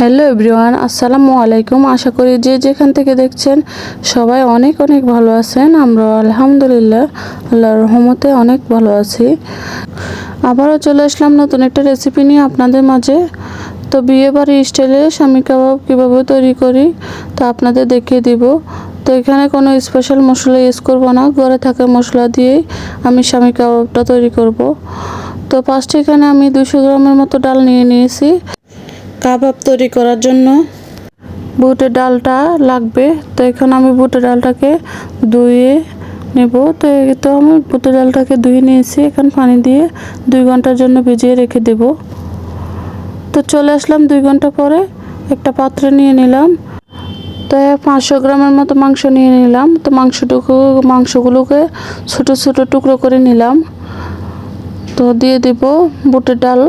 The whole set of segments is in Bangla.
হ্যালো এভরিওয়ান, আসসালামু আলাইকুম। আশা করি যে যেখান থেকে দেখছেন সবাই অনেক অনেক ভালো আছেন। আমরা আলহামদুলিল্লাহ, আল্লাহর রহমতে অনেক ভালো আছি। আবারও চলে আসলাম নতুন একটা রেসিপি নিয়ে আপনাদের মাঝে। তো বিয়ে বাড়ি স্টাইলে স্বামী কাবাব কীভাবে তৈরি করি, তা আপনাদের দেখিয়ে দিব। তো এখানে কোনো স্পেশাল মশলা ইউজ করব না, ঘরে থাকা মশলা দিয়েই আমি স্বামী কাবাবটা তৈরি করব। তো ফার্স্টে এখানে আমি দুশো গ্রামের মতো ডাল নিয়ে নিয়েছি। কাবাব তৈরি করার জন্য। বুটের ডালটা লাগবে, তো এখন আমি বুটের ডালটাকে ধুয়ে নেব। তো তো আমি বুটের ডালটাকে ধুয়ে নিয়েছি, এখন পানি দিয়ে দুই ঘণ্টার জন্য ভিজিয়ে রেখে দেব। তো চলে আসলাম দুই ঘণ্টা পরে, একটা পাত্রে নিয়ে নিলাম। তো পাঁচশো গ্রামের মতো মাংস নিয়ে নিলাম। তো মাংসটুকু, মাংসগুলোকে ছোটো ছোটো টুকরো করে নিলাম। তো দিয়ে দেব বুটের ডাল।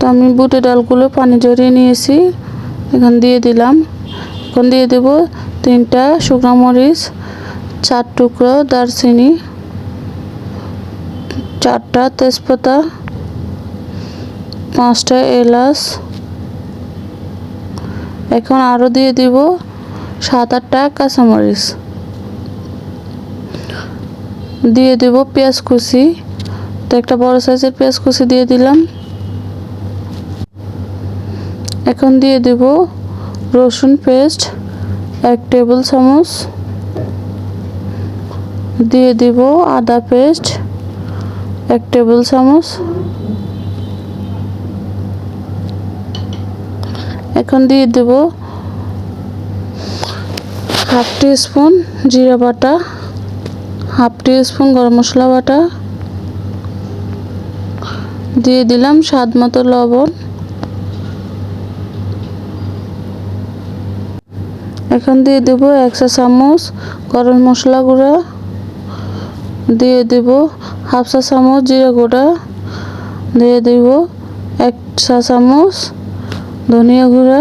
তো আমি বুটের ডালগুলো পানি জড়িয়ে নিয়েছি। এখান দিয়ে দিলাম। এখন দিয়ে দেব তিনটা শুকনো মরিচ, চার টুকরো দারচিনি, চারটা তেজপাতা, পাঁচটা এলাচ। এখন আরও দিয়ে দিব সাত আটটা কাঁচামরিচ। দিয়ে দেব পেঁয়াজ কুচি। তো একটা বড় সাইজের পেঁয়াজ কুচি দিয়ে দিলাম। এখন দিয়ে দেব রসুন পেস্ট, এক টেবিল চামচ। দিয়ে দেব আদা পেস্ট, এক টেবিল চামচ। এখন দিয়ে দেব হাফ টি স্পুন জিরা বাটা, হাফ টি স্পুন গরম মশলা বাটা। দিয়ে দিলাম স্বাদ মতো লবণ। এখন দিয়ে দেব একশো চামচ গরম মশলা গুঁড়া। দিয়ে দেব হাফ চা চামচ জিরা গুঁড়া। দিয়ে দেব এক চা চামচ ধনিয়া গুঁড়া।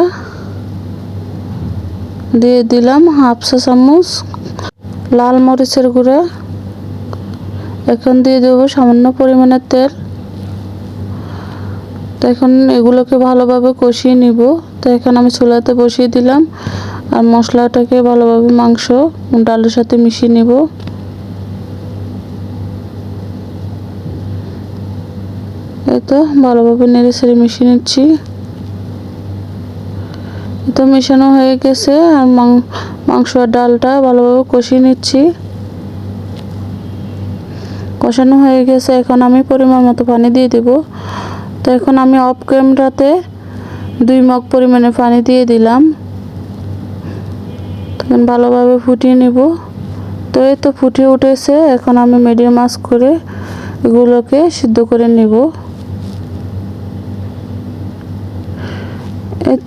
দিয়ে দিলাম হাফ চা চামচ লাল মরিচের গুঁড়া। এখন দিয়ে দেবো সামান্য পরিমাণের তেল। তো এখন এগুলোকে ভালোভাবে কষিয়ে নিব। তো এখন আমি চুলাতে বসিয়ে দিলাম। আর মশলাটাকে ভালোভাবে মাংস, ডালের সাথে মিশিয়ে নেব। এই তো ভালোভাবে নেড়ে সেড়ে মিশিয়ে নিচ্ছি। তো মেশানো হয়ে গেছে আর মাংস আর ডালটা ভালোভাবে কষিয়ে নিচ্ছি। কষানো হয়ে গেছে, এখন আমি পরিমাণ মতো পানি দিয়ে দেব। তো এখন আমি অফ ক্যামেরাতে দুই মগ পরিমাণে পানি দিয়ে দিলাম। ভালোভাবে ফুটিয়ে নেব। তো এই তো ফুটিয়ে উঠেছে, এখন আমি মিডিয়াম আঁচ করে এগুলোকে সিদ্ধ করে নেব।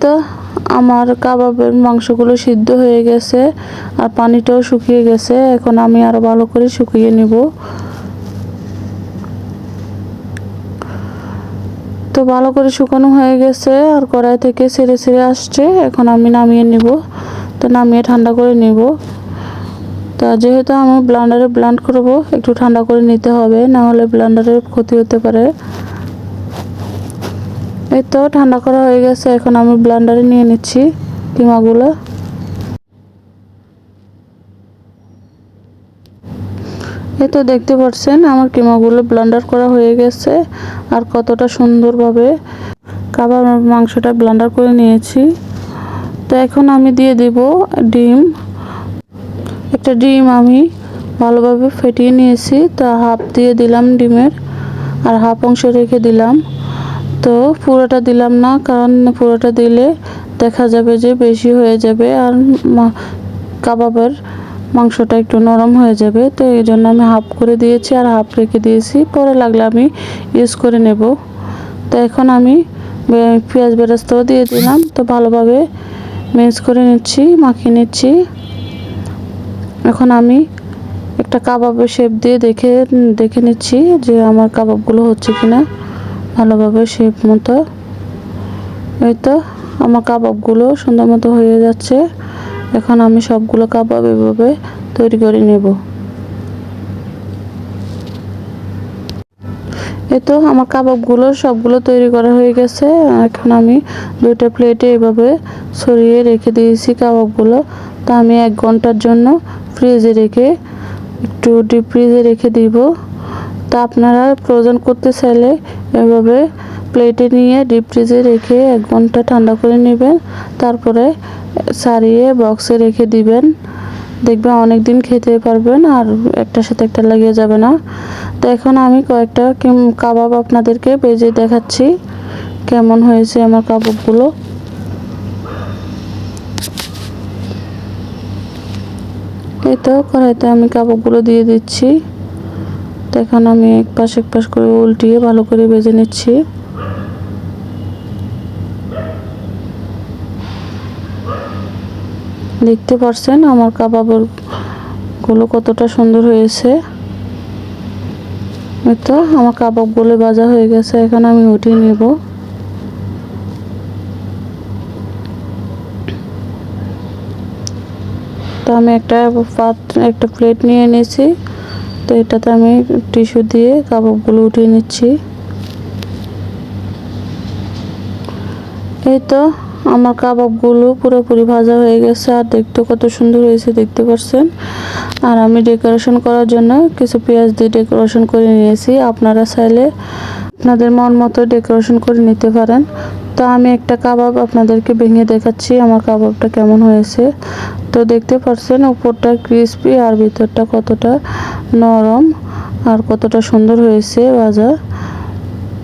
তো আমার কাবাবের মাংসগুলো সিদ্ধ হয়ে গেছে আর পানিটাও শুকিয়ে গেছে, এখন আমি আরও ভালো করে শুকিয়ে নেব। তো ভালো করে শুকানো হয়ে গেছে আর কড়াই থেকে ছেড়ে ছেড়ে আসছে, এখন আমি নামিয়ে নিব। তো নামিয়ে ঠান্ডা করে নিব। তা যেহেতু আমি ব্লান্ডারে ব্লান্ড করব, একটু ঠান্ডা করে নিতে হবে না হলে ব্লান্ডারের ক্ষতি হতে পারে। এই তো ঠান্ডা করা হয়ে গেছে, এখন আমি ব্লান্ডারে নিয়ে নিচ্ছি কিমাগুলো। এই তো দেখতে পাচ্ছেন, আমার কিমাগুলো ব্লান্ডার করা হয়ে গেছে, আর কতটা সুন্দরভাবে কাবাব মাংসটা ব্লান্ডার করে নিয়েছি। তো এখন আমি দিয়ে দেব ডিম। একটা ডিম আমি ভালোভাবে ফেটিয়ে নিয়েছি, তা হাফ দিয়ে দিলাম ডিমের, আর হাফ অংশ রেখে দিলাম। তো পুরোটা দিলাম না, কারণ পুরোটা দিলে দেখা যাবে যে বেশি হয়ে যাবে, আর কাবাবের মাংসটা একটু নরম হয়ে যাবে। তো এই জন্য আমি হাফ করে দিয়েছি আর হাফ রেখে দিয়েছি, পরে লাগলে আমি ইউজ করে নেব। তো এখন আমি পেঁয়াজ বেরাস্তাও দিয়ে দিলাম। তো ভালোভাবে মিক্স করে নিচ্ছি, মাখিয়ে নিচ্ছি। এখন আমি একটা কাবাবের শেপ দিয়ে দেখে দেখে নিচ্ছি যে আমার কাবাবগুলো হচ্ছে কিনা ভালোভাবে শেপ মতো। এই তো, আমার কাবাবগুলো সুন্দর মতো হয়ে যাচ্ছে। এখন আমি সবগুলো কাবাব এভাবে তৈরি করে নেব। এই তো আমার কাবাবগুলো সবগুলো তৈরি করা হয়ে গেছে। এখন আমি দুইটা প্লেটে এভাবে ছড়িয়ে রেখে দিয়েছি কাবাবগুলো। তা আমি এক ঘণ্টার জন্য ফ্রিজে রেখে একটু ডিপ ফ্রিজে রেখে দিব। তা আপনারা ফ্রোজেন করতে চাইলে এভাবে প্লেটে নিয়ে ডিপ ফ্রিজে রেখে এক ঘণ্টা ঠান্ডা করে নেবেন। তারপরে সারিয়ে বক্সে রেখে দিবেন। দেখবেন অনেক দিন খেতে পারবেন আর একটার সাথে একটা লাগিয়ে যাবে না। তো এখন আমি কয়েকটা কাবাব আপনাদেরকে বেজে দেখাচ্ছি কেমন হয়েছে আমার কাবাবগুলো। এই তো কড়াইতে আমি কাবাবগুলো দিয়ে দিচ্ছি। তো এখন আমি এক পাশ এক পাশ করে উল্টিয়ে ভালো করে বেজে নিচ্ছি। দেখতে পারছেন আমার কাবাবেরগুলো কতটা সুন্দর হয়েছে। তো আমার কাবাবগুলো ভাজা হয়ে গেছে, এখন আমি উঠিয়ে নেব। তো আমি একটা পাত, একটা প্লেট নিয়ে নিয়েছি, তো এটাতে আমি টিস্যু দিয়ে কাবাবগুলো উঠিয়ে নিচ্ছি। এই তো আমার কাবাবগুলো পুরোপুরি ভাজা হয়ে গেছে, আর দেখতে কত সুন্দর হয়েছে দেখতে পাচ্ছেন আর আমি ডেকোরেশন করার জন্য কিছু পেঁয়াজ দিয়ে ডেকোরেশন করে নিয়েছি। আপনারা চাইলে আপনাদের মন মতো ডেকোরেশন করে নিতে পারেন। তো আমি একটা কাবাব আপনাদেরকে ভেঙে দেখাচ্ছি, আমার কাবাবটা কেমন হয়েছে। তো দেখতে পাচ্ছেন উপরটা ক্রিস্পি আর ভিতরটা কতটা নরম আর কতটা সুন্দর হয়েছে ভাজা।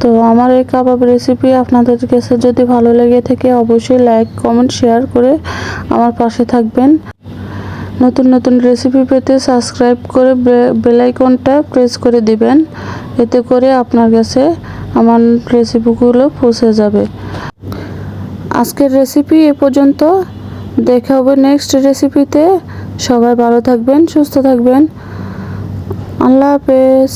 তো আমার এই কাবাব রেসিপি আপনাদের কাছে যদি ভালো লেগে থাকে, অবশ্যই লাইক কমেন্ট শেয়ার করে আমার পাশে থাকবেন। নতুন নতুন রেসিপি পেতে সাবস্ক্রাইব করে বেল আইকনটা প্রেস করে দিবেন। এতে করে আপনার কাছে আমার রেসিপিগুলো পৌঁছে যাবে। আজকের রেসিপি এ পর্যন্ত দেখা হবে নেক্সট রেসিপিতে সবাই ভালো থাকবেন, সুস্থ থাকবেন। আল্লাহ হাফেজ।